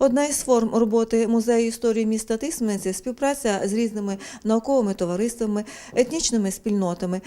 Одна із форм роботи музею історії міста Тисменці – співпраця з різними науковими товариствами, етнічними спільнотами.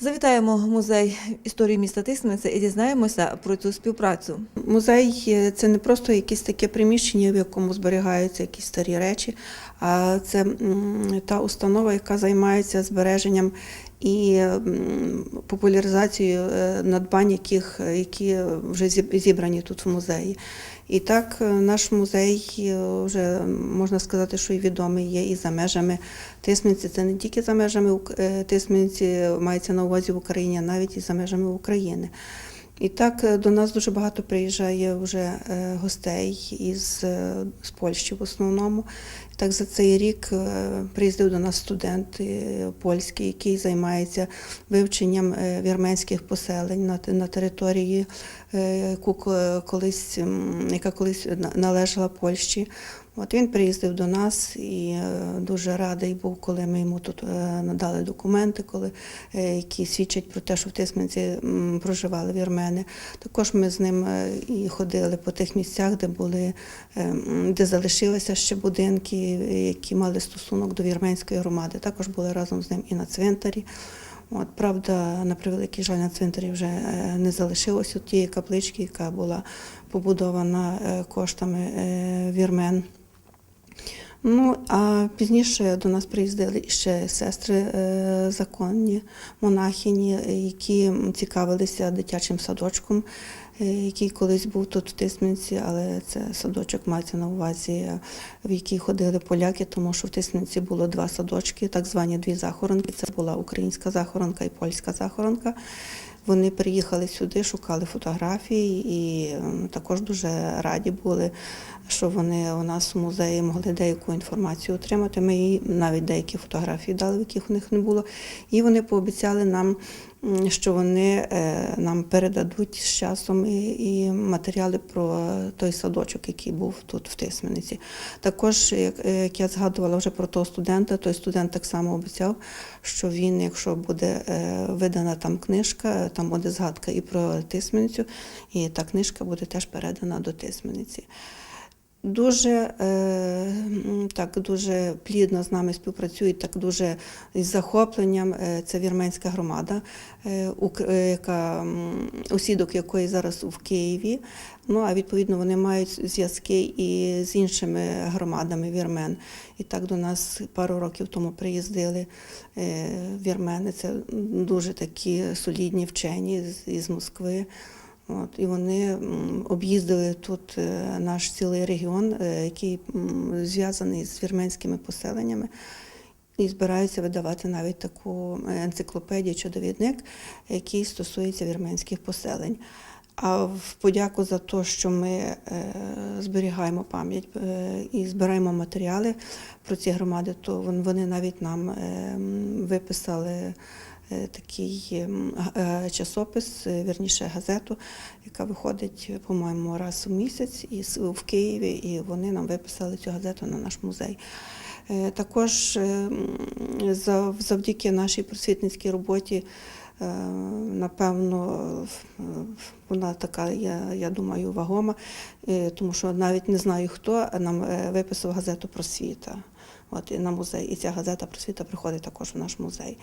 Завітаємо в музей історії міста Тисменця і дізнаємося про цю співпрацю. Музей е, це не просто якесь таке приміщення, в якому зберігаються якісь старі речі, це та установа, яка займається збереженням і популяризацією е, надбань, яких, які вже зібрані тут в музеї. І так е, наш музей е, вже можна сказати, що і відомий є і за межами Тисменці. Це не тільки за межами Тисменці, мається на увазі в Україні, а навіть і за межами України. І так е, до нас дуже багато приїжджає вже е, гостей із е, з Польщі в основному. Так за цей рік приїздив до нас студент польський, який займається вивченням вірменських поселень на, на території, яку колись, яка колись належала Польщі. От він приїздив до нас і е, дуже радий був, коли ми йому тут е, надали документи, коли, е, які свідчать про те, що в Тисменці проживали вірмени. Також ми з ним е, і ходили по тих місцях, де були, е, де залишилися ще будинки, е, які мали стосунок до вірменської громади. Також були разом з ним і на цвинтарі. От, правда, на превеликий жаль, на цвинтарі вже е, не залишилось от тієї каплички, яка була побудована е, коштами е, вірмен. Ну, а пізніше до нас приїздили ще сестри законні, монахині, які цікавилися дитячим садочком, який колись був тут в Тисменці, але це садочок мається на увазі, е, в який ходили поляки, тому що в Тисменці було два садочки, так звані дві захоронки. Це була українська захоронка і польська захоронка. Вони приїхали сюди, шукали фотографії і ем, також дуже раді були, що вони у нас у музеї могли деяку інформацію отримати. Ми їй навіть деякі фотографії дали, в яких у них не було. І вони пообіцяли нам, що вони е, нам передадуть з часом і, матеріали про той садочок, який був тут в Тисмениці. Також, як, е, як я згадувала вже про того студента, той студент так само обіцяв, що він, якщо буде е, видана там книжка, там буде згадка і про Тисменицю, і та книжка буде теж передана до Тисмениці. Дуже е, так дуже плідно з нами співпрацюють, так дуже із захопленням. Е, це вірменська громада, е, яка м, осідок якої зараз в Києві. Ну а відповідно вони мають зв'язки і з іншими громадами вірмен. І так до нас пару років тому приїздили вірмени. Це дуже такі солідні вчені з- Москви. От, і вони об'їздили тут е, наш цілий регіон, е, який зв'язаний з вірменськими поселеннями, і збираються видавати навіть таку енциклопедію чи довідник, який стосується вірменських поселень. А в подяку за те, що ми е, зберігаємо пам'ять е, і збираємо матеріали про ці громади, то вони навіть нам е, виписали е, такий ем, е, часопис, е, вірніше газету, яка виходить, по-моєму, раз у місяць із в Києві, і вони нам виписали цю газету на наш музей. Е, Також е, м, зав- завдяки нашій просвітницькій роботі. е, Напевно, вона така, я, я думаю, вагома, е, тому що навіть не знаю хто нам е, виписав газету просвіта. От і на музей. І ця газета просвіта приходить також в наш музей.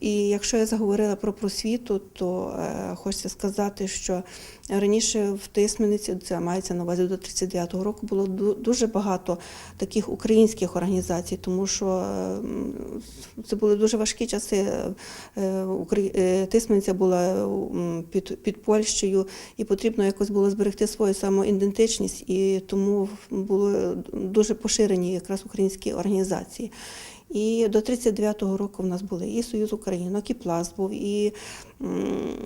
І якщо я заговорила про просвіту, то е, хочеться сказати, що раніше в Тисмениці, це мається на увазі до 39-го року, було дуже багато таких українських організацій, тому що е, це були дуже важкі часи. Е, е, Тисмениця була під, під Польщею, і потрібно якось було зберегти свою самоідентичність, і тому були дуже поширені якраз українські організації. І до 39-го року в нас були і Союз Українок, і Пласт був, і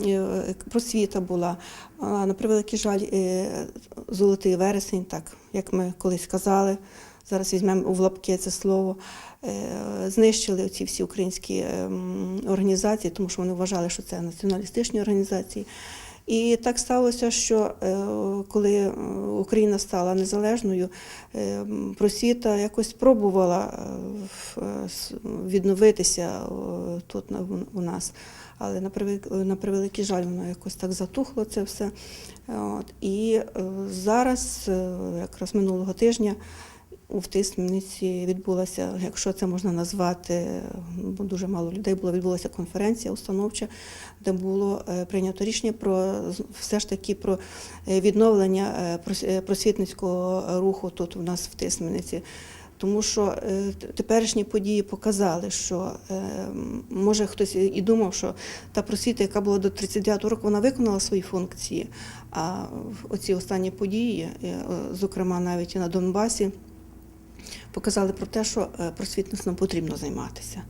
е, просвіта була. На превеликий жаль, е, золотий вересень, так як ми колись казали, зараз візьмемо в лапки це слово. е, Знищили ці всі українські ем, організації, тому що вони вважали, що це націоналістичні організації. І так сталося, що е, коли е, Україна стала незалежною, е, просвіта якось спробувала відновитися тут у нас. Але на превеликий, жаль, воно якось так затухло це все. От. І зараз, якраз минулого тижня, у Тисмениці відбулася, якщо це можна назвати, бо дуже мало людей було, відбулася конференція установча, де було е, прийнято рішення про все ж таки про е, відновлення е, прос- просвітницького руху тут у нас в Тисмениці. Тому що теперішні події показали, що може хтось і думав, що та просвіта, яка була до 39-го року, вона виконала свої функції. А оці останні події, зокрема навіть і на Донбасі, показали про те, що е, просвітництвом потрібно займатися.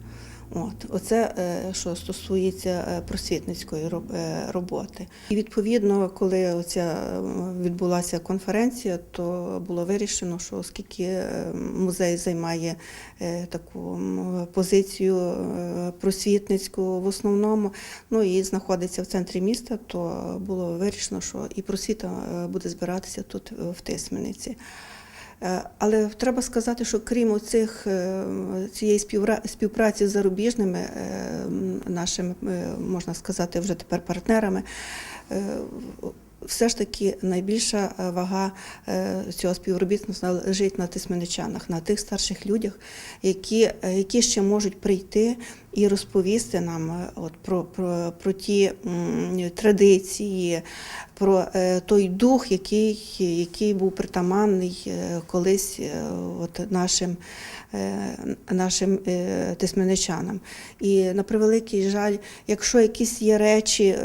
От, оце е, що стосується е, просвітницької роботи. І відповідно, коли оця відбулася конференція, то було вирішено, що оскільки музей займає таку позицію просвітницьку в основному, ну і знаходиться в центрі міста, то було вирішено, що і просвіта буде збиратися тут в Тисмениці. Е, Але треба сказати, що крім цих цієї співра- співпраці з зарубіжними е, нашими, е, можна сказати, вже тепер партнерами, е, все ж таки найбільша е, вага е, цього співробітництва лежить на тисменичанах, на тих старших людях, які, е, які ще можуть прийти і розповісти нам е, от, про, про, про ті традиції, про е, той дух, який, який був притаманний е, колись от, нашим, нашим тисменичанам. І на превеликий жаль, якщо якісь є речі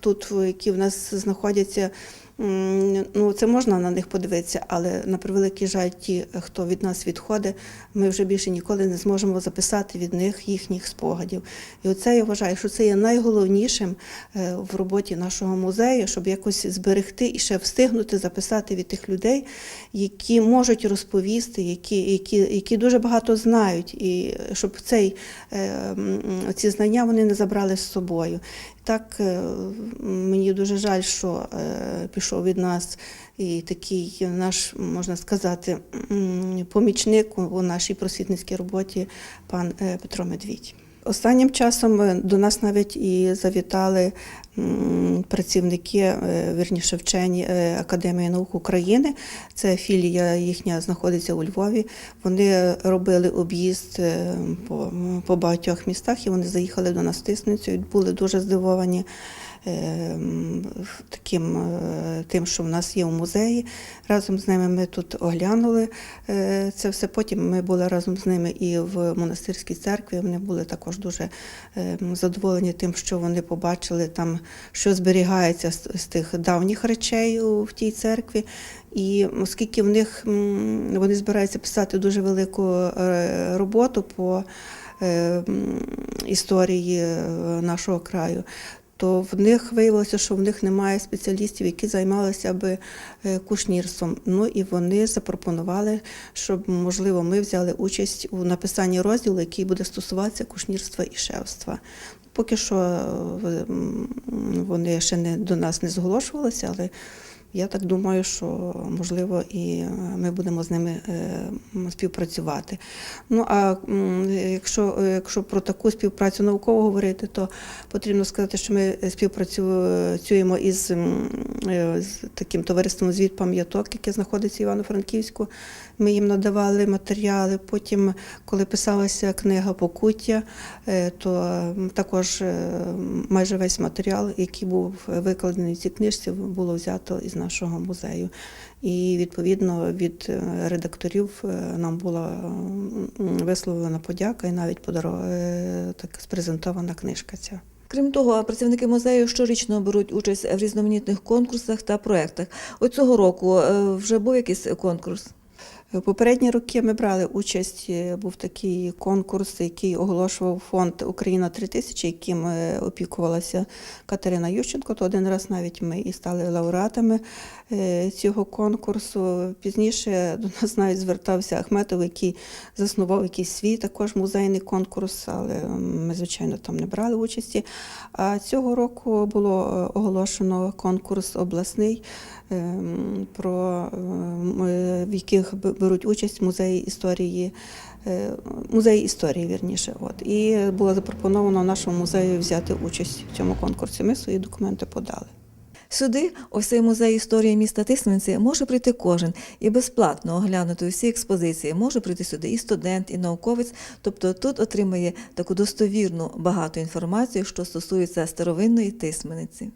тут, які в нас знаходяться. Ну, це можна на них подивитися, але на превеликий жаль, ті, хто від нас відходить, ми вже більше ніколи не зможемо записати від них їхніх спогадів. І оце я вважаю, що це є найголовнішим е, в роботі нашого музею, щоб якось зберегти і ще встигнути записати від тих людей, які можуть розповісти, які, які, які дуже багато знають, і щоб цей, е, ці знання вони не забрали з собою. Так е, мені дуже жаль, що е, пішов від нас і такий наш, можна сказати, помічник у- нашій просвітницькій роботі, пан е, Петро Медвідь. Останнім часом е, до нас навіть і завітали працівники, е, вірніше вчені е, Академії наук України. Це філія їхня знаходиться у Львові. Вони робили об'їзд по, по багатьох містах і вони заїхали до нас в Тисницю і були дуже здивовані. Е, м, Таким е, тим, що в нас є у музеї. Разом з ними ми тут оглянули е, це все. Потім ми були разом з ними і в монастирській церкві. Вони були також дуже е, задоволені тим, що вони побачили там, що зберігається з, тих давніх речей в тій церкві. І оскільки в них вони збираються писати дуже велику е, роботу по е, історії нашого краю, то в них виявилося, що в них немає спеціалістів, які займалися би е, кушнірством. Ну і вони запропонували, щоб можливо ми взяли участь у написанні розділу, який буде стосуватися кушнірства і шевства. Поки що е, вони ще не до нас не зголошувалися, але я так думаю, що можливо і е, ми будемо з ними е, співпрацювати. Ну а якщо, якщо про таку співпрацю науково говорити, то потрібно сказати, що ми співпрацюємо із, е, таким товариством звіт пам'яток, яке знаходиться в Івано-Франківську. Ми їм надавали матеріали. Потім, коли писалася книга Покуття, е, то також е, майже весь матеріал, який був викладений в цій книжці, було взято із нашого музею. І відповідно від е, редакторів е, нам була висловлена подяка і навіть подарована так спрезентована книжка ця. Крім того, працівники музею щорічно беруть участь в різноманітних конкурсах та проєктах. От цього року е, вже був якийсь конкурс. Попередні роки ми брали участь. е, Був такий конкурс, який оголошував фонд Україна 3000, яким е, опікувалася Катерина Ющенко. То один раз навіть ми і стали лауреатами цього конкурсу. Пізніше до нас навіть звертався Ахметов, який заснував якийсь свій також музейний конкурс, але ми, звичайно, там не брали участі. А цього року було е, оголошено конкурс обласний, ем, про е, в яких беруть участь музеї історії. е, Музей історії, вірніше, от і було запропоновано нашому музею взяти участь в цьому конкурсі. Ми свої документи подали. Сюди, ось цей музей історії міста Тисменці, може прийти кожен і безплатно оглянути усі експозиції. Може прийти сюди і студент, і науковець. Тобто тут отримає таку достовірну багату інформацію, що стосується старовинної тисмениці.